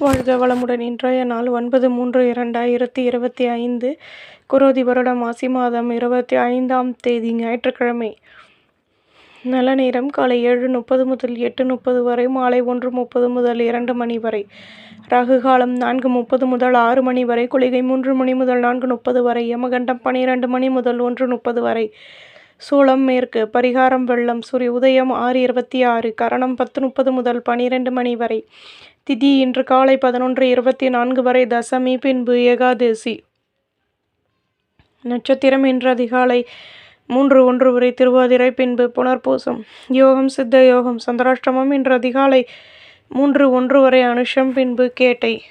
வாழ்க வளமுடன். இன்றைய நாள் ஒன்பது மூன்று இரண்டாயிரத்தி இருபத்தி ஐந்து குரோதி வருடம் மாசி மாதம் இருபத்தி ஐந்தாம் தேதி ஞாயிற்றுக்கிழமை. நல்ல நேரம். காலை ஏழு முப்பது முதல் எட்டு முப்பது வரை மாலை ஒன்று முப்பது முதல் இரண்டு மணி வரை. ராகு காலம் நான்கு முப்பது முதல் ஆறு மணி வரை. குளிகை மூன்று மணி முதல் நான்கு முப்பது வரை. யமகண்டம் பனிரெண்டு மணி முதல் ஒன்று முப்பது வரை. சூளம் மேற்கு பரிகாரம் வெள்ளம் சூரிய உதயம் ஆறு இருபத்தி ஆறு கரணம் பத்து முப்பது முதல் பனிரெண்டு மணி வரை. திதி இன்று காலை பதினொன்று இருபத்தி நான்கு வரை தசமி பின்பு ஏகாதசி. நட்சத்திரம் இன்று அதிகாலை மூன்று ஒன்று வரை திருவாதிரை பின்பு புனர்பூசம். யோகம் சித்த யோகம் சந்திராஷ்டமம் இன்று அதிகாலை மூன்று ஒன்று வரை அனுஷம் பின்பு கேட்டை.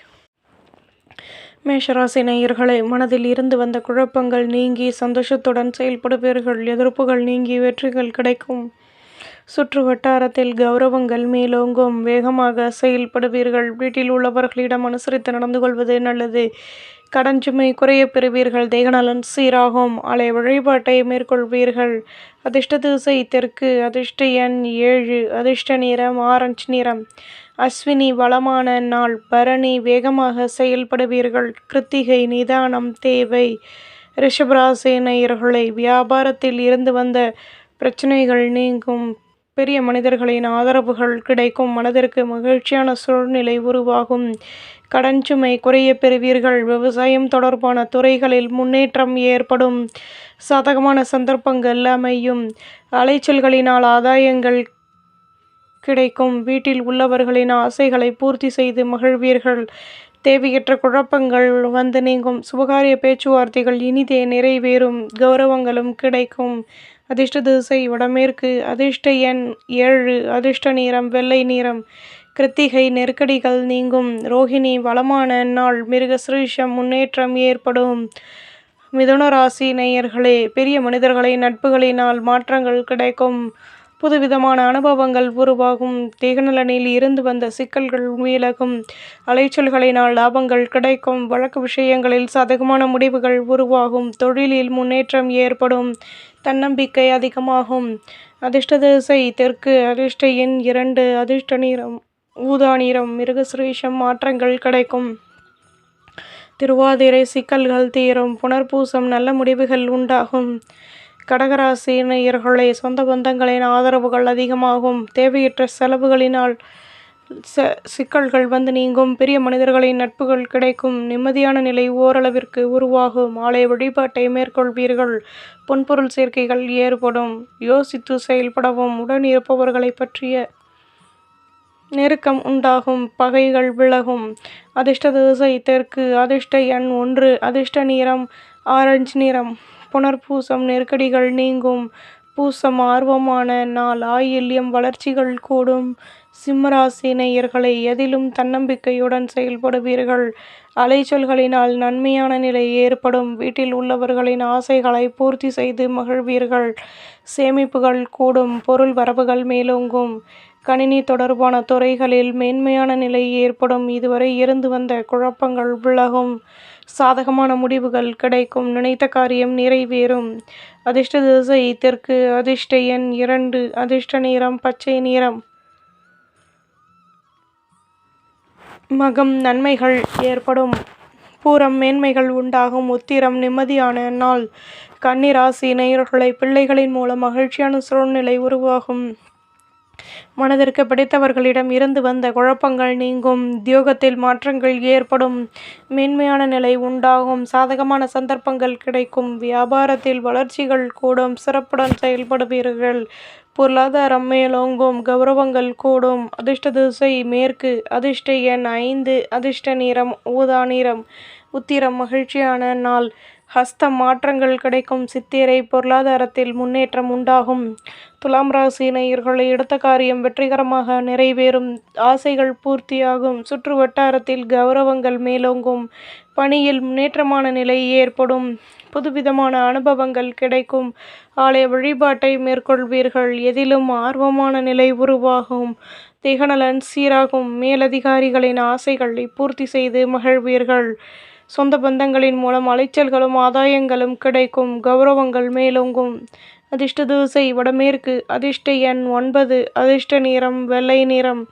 மேஷராசி நேயர்களே மனதில் இருந்து வந்த குழப்பங்கள் நீங்கி சந்தோஷத்துடன் செயல்படுவீர்கள். எதிர்ப்புகள் நீங்கி வெற்றிகள் கிடைக்கும். சுற்று வட்டாரத்தில் கௌரவங்கள் மேலோங்கும். வேகமாக செயல்படுவீர்கள். வீட்டில் உள்ளவர்களிடம் அனுசரித்து நடந்து கொள்வது நல்லது. கடன் சுமை குறைய பெறுவீர்கள். தேகநலன் சீராகும். அலை வழிபாட்டை மேற்கொள்வீர்கள். அதிர்ஷ்ட திசை தெற்கு. அதிர்ஷ்ட எண் ஏழு. அதிர்ஷ்ட நிறம் ஆரஞ்சு நிறம். அஸ்வினி வளமான நாள். பரணி வேகமாக செயல்படுவீர்கள். கிருத்திகை நிதானம் தேவை. ரிஷபராசினயர்களை வியாபாரத்தில் இருந்து வந்த பிரச்சனைகள் நீங்கும். பெரிய மனிதர்களின் ஆதரவுகள் கிடைக்கும். மனதிற்கு மகிழ்ச்சியான சூழ்நிலை உருவாகும். கடன் சுமை குறைய பெறுவீர்கள். விவசாயம் தொடர்பான துறைகளில் முன்னேற்றம் ஏற்படும். சாதகமான சந்தர்ப்பங்கள் அமையும். அலைச்சல்களினால் ஆதாயங்கள் கிடைக்கும். வீட்டில் உள்ளவர்களின் ஆசைகளை பூர்த்தி செய்து மகிழ்வீர்கள். தேவையற்ற குழப்பங்கள் வந்து நீங்கும். சுபகாரிய பேச்சுவார்த்தைகள் இனிதே நிறைவேறும். கௌரவங்களும் கிடைக்கும். அதிர்ஷ்ட திசை வடமேற்கு அதிர்ஷ்ட எண் ஏழு அதிர்ஷ்ட நிறம் வெள்ளை நிறம். கிருத்திகை நெருக்கடிகள் நீங்கும். ரோஹிணி வளமான நாள் மிருகசிரீஷம் முன்னேற்றம் ஏற்படும். மிதுன ராசி நேயர்களே பெரிய மனிதர்களை நட்புகளினால் மாற்றங்கள் கிடைக்கும். புதுவிதமான அனுபவங்கள் உருவாகும். தேகநலனில் இருந்து வந்த சிக்கல்கள் விலகும் அலைச்சல்களினால் லாபங்கள் கிடைக்கும். வழக்கு விஷயங்களில் சாதகமான முடிவுகள் உருவாகும். தொழிலில் முன்னேற்றம் ஏற்படும். தன்னம்பிக்கை அதிகமாகும். அதிர்ஷ்ட திசை தெற்கு அதிர்ஷ்ட எண் இரண்டு அதிர்ஷ்ட நிறம் ஊதா நிறம் மிருகசுரேஷம் மாற்றங்கள் கிடைக்கும். திருவாதிரை சிக்கல்கள் தீரும். புனர்பூசம் நல்ல முடிவுகள் உண்டாகும். கடகராசினியர்களே சொந்த பந்தங்களின் ஆதரவுகள் அதிகமாகும். தேவையற்ற செலவுகளினால் ச சிக்கல்கள் வந்து நீங்கும். பெரிய மனிதர்களின் நட்புகள் கிடைக்கும். நிம்மதியான நிலை ஓரளவிற்கு உருவாகும். ஆலய வழிபாட்டை மேற்கொள்வீர்கள். பொன்பொருள் சேர்க்கைகள் ஏற்படும். யோசித்து செயல்படவும். உடன் இருப்பவர்களை பற்றிய நெருக்கம் உண்டாகும். பகைகள் விலகும். அதிர்ஷ்ட திசை தெற்கு. அதிர்ஷ்ட எண் ஒன்று. அதிர்ஷ்ட நிறம் ஆரஞ்சு நிறம். புனர்பூசம் நெருக்கடிகள் நீங்கும். பூசம் ஆர்வமான நாள் ஆயில்யம் வளர்ச்சிகள் கூடும். சிம்மராசி நேயர்களை எதிலும் தன்னம்பிக்கையுடன் செயல்படுவீர்கள். அலைச்சல்களினால் நன்மையான நிலை ஏற்படும். வீட்டில் உள்ளவர்களின் ஆசைகளை பூர்த்தி செய்து மகிழ்வீர்கள். சேமிப்புகள் கூடும். பொருள் வரவுகள் மேலோங்கும். கணினி தொடர்பான துறைகளில் மேன்மையான நிலை ஏற்படும். இதுவரை இருந்து வந்த குழப்பங்கள் விலகும். சாதகமான முடிவுகள் கிடைக்கும். நினைத்த காரியம் நிறைவேறும். அதிர்ஷ்ட திசை தெற்கு அதிர்ஷ்ட எண் இரண்டு அதிர்ஷ்ட நிறம் பச்சை நிறம். மகம் நன்மைகள் ஏற்படும். பூரம் மேன்மைகள் உண்டாகும். உத்திரம் நிம்மதியான நாள். கன்னிராசி நேயர்களை பிள்ளைகளின் மூலம் மகிழ்ச்சியான சூழ்நிலை உருவாகும். மனதிற்கு பிடித்தவர்களிடம் இருந்து வந்த குழப்பங்கள் நீங்கும். உத்தியோகத்தில் மாற்றங்கள் ஏற்படும். மேன்மையான நிலை உண்டாகும். சாதகமான சந்தர்ப்பங்கள் கிடைக்கும். வியாபாரத்தில் வளர்ச்சிகள் கூடும். சிறப்புடன் செயல்படுவீர்கள். பொருளாதாரம் மேலோங்கும். கௌரவங்கள் கூடும். அதிர்ஷ்ட திசை மேற்கு. அதிர்ஷ்ட எண் ஐந்து. அதிர்ஷ்ட நிறம் ஊதா நிறம். உத்திரம் மகிழ்ச்சியான நாள். ஹஸ்த மாற்றங்கள் கிடைக்கும். சித்திரை பொருளாதாரத்தில் முன்னேற்றம் உண்டாகும். துலாம் ராசி நேயர்களை எடுத்த காரியம் வெற்றிகரமாக நிறைவேறும். ஆசைகள் பூர்த்தியாகும். சுற்று வட்டாரத்தில் கௌரவங்கள் மேலோங்கும். பணியில் முன்னேற்றமான நிலை ஏற்படும். புதுவிதமான அனுபவங்கள் கிடைக்கும். ஆலய வழிபாட்டை மேற்கொள்வீர்கள். எதிலும் ஆர்வமான நிலை உருவாகும். திகநலன் சீராகும். மேலதிகாரிகளின் ஆசைகளை பூர்த்தி செய்து மகிழ்வீர்கள். சொந்த பந்தங்களின் மூலம் அலைச்சல்களும் ஆதாயங்களும் கிடைக்கும். கௌரவங்கள் மேலோங்கும். அதிர்ஷ்ட தூசை வடமேற்கு. அதிர்ஷ்ட எண் ஒன்பது. அதிர்ஷ்ட நிறம் வெள்ளை நிறம்.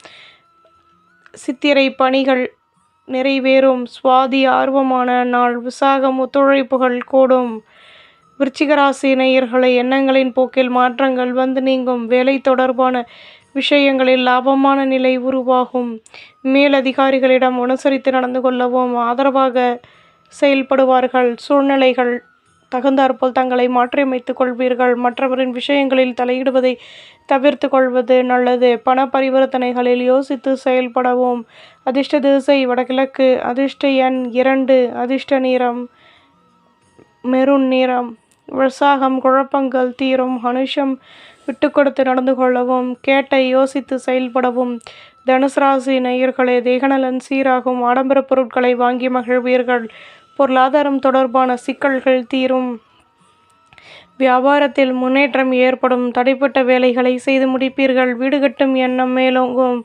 சித்திரை பணிகள் நிறைவேறும். சுவாதி ஆர்வமான நாள். விசாகம் ஒத்துழைப்புகள் கூடும். விருச்சிகராசி நேயர்களை எண்ணங்களின் போக்கில் மாற்றங்கள் வந்து நீங்கும். வேலை தொடர்பான விஷயங்களில் லாபமான நிலை உருவாகும். மேலதிகாரிகளிடம் அனுசரித்து நடந்து கொள்ளவும் ஆதரவாக செயல்படுவார்கள். சூழ்நிலைகள் தகுந்தாற்போல் தங்களை மாற்றியமைத்துக் கொள்வீர்கள். மற்றவரின் விஷயங்களில் தலையிடுவதை தவிர்த்து கொள்வது நல்லது. பண பரிவர்த்தனைகளில் யோசித்து செயல்படவும். அதிர்ஷ்ட திசை வடகிழக்கு அதிர்ஷ்ட எண் இரண்டு அதிர்ஷ்ட நிறம் மெருண் நிறம். உற்சாகம் குழப்பங்கள் தீரும். அனுஷம் விட்டு கொடுத்து நடந்து கொள்ளவும் கேட்டை யோசித்து செயல்படவும் தனுசு ராசி நேயர்களே தேகநலன் சீராகும் ஆடம்பர பொருட்களை வாங்கி மகிழ்வீர்கள். பொருளாதாரம் தொடர்பான சிக்கல்கள் தீரும். வியாபாரத்தில் முன்னேற்றம் ஏற்படும். தடைப்பட்ட வேலைகளை செய்து முடிப்பீர்கள். வீடு கட்டும் எண்ணம் மேலோங்கும்.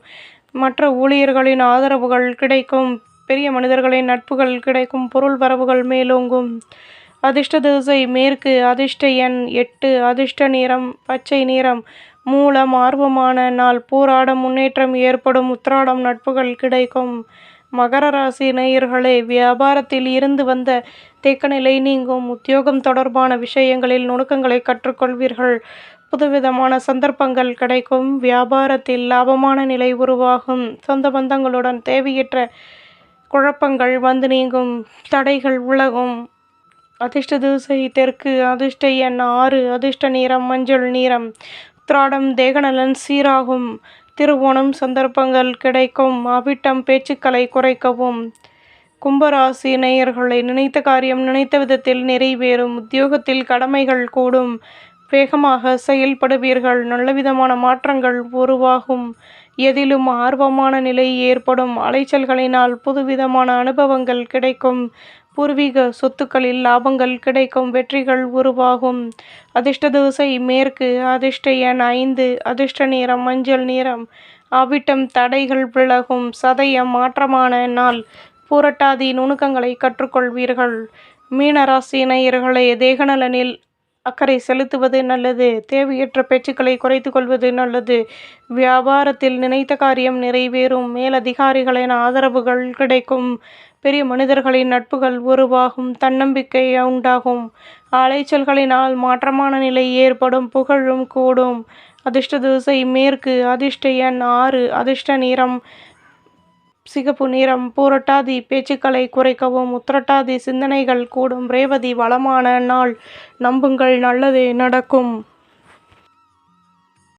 மற்ற ஊழியர்களின் ஆதரவுகள் கிடைக்கும். பெரிய மனிதர்களின் நட்புகள் கிடைக்கும். பொருள் வரவுகள் மேலோங்கும். அதிர்ஷ்ட திசை மேற்கு அதிர்ஷ்ட எண் எட்டு அதிர்ஷ்ட நிறம் பச்சை நிறம். மூலம் ஆர்வமான நாள் போராட முன்னேற்றம் ஏற்படும் உத்திராடம் நட்புகள் கிடைக்கும். மகர ராசி நேயர்களே வியாபாரத்தில் இருந்து வந்த தேக்கநிலை நீங்கும். உத்தியோகம் தொடர்பான விஷயங்களில் நுணுக்கங்களை கற்றுக்கொள்வீர்கள். புதுவிதமான சந்தர்ப்பங்கள் கிடைக்கும். வியாபாரத்தில் லாபமான நிலை உருவாகும். சொந்த பந்தங்களுடன் தேவையற்ற குழப்பங்கள் வந்து நீங்கும். தடைகள் உலகும் அதிர்ஷ்ட திசை தெற்கு அதிர்ஷ்ட எண் ஆறு அதிர்ஷ்ட நிறம் மஞ்சள் நிறம். திராடம் தேகநலன் சீராகும் திருவோணம் சந்தர்ப்பங்கள் கிடைக்கும் அவிட்டம் பேச்சுக்களை குறைக்கவும். கும்பராசி நேயர்களை நினைத்த காரியம் நினைத்த விதத்தில் நிறைவேறும் உத்தியோகத்தில் கடமைகள் கூடும் வேகமாக செயல்படுவீர்கள் நல்லவிதமான மாற்றங்கள் உருவாகும். எதிலும் ஆர்வமான நிலை ஏற்படும் அலைச்சல்களினால் புதுவிதமான அனுபவங்கள் கிடைக்கும் பூர்வீக சொத்துக்களில் லாபங்கள் கிடைக்கும் வெற்றிகள் உருவாகும். அதிர்ஷ்ட தோசை மேற்கு அதிர்ஷ்ட எண் ஐந்து அதிர்ஷ்ட நிறம் மஞ்சள் நிறம். அவிட்டம் தடைகள் விலகும். சதயம் மாற்றமான நாள். பூரட்டாதி நுணுக்கங்களை கற்றுக்கொள்வீர்கள். மீனராசி நேயர்களே தேகநலனில் அக்கறை செலுத்துவது நல்லது. தேவையற்ற பேச்சுக்களை குறைத்து கொள்வது நல்லது. வியாபாரத்தில் நினைத்த காரியம் நிறைவேறும். மேலதிகாரிகளின் ஆதரவுகள் கிடைக்கும். பெரிய மனிதர்களின் நட்புகள் உருவாகும் தன்னம்பிக்கை உண்டாகும். அலைச்சல்களினால் மாற்றமான நிலை ஏற்படும் புகழும் கூடும். அதிர்ஷ்ட திசை மேற்கு அதிர்ஷ்ட எண் ஆறு அதிர்ஷ்ட நிறம் சிகப்பு நிறம் பூரட்டாதி பேச்சுக்களை குறைக்கவும் உத்திரட்டாதி சிந்தனைகள் கூடும். ரேவதி வளமான நாள் நம்புங்கள் நல்லதே நடக்கும்.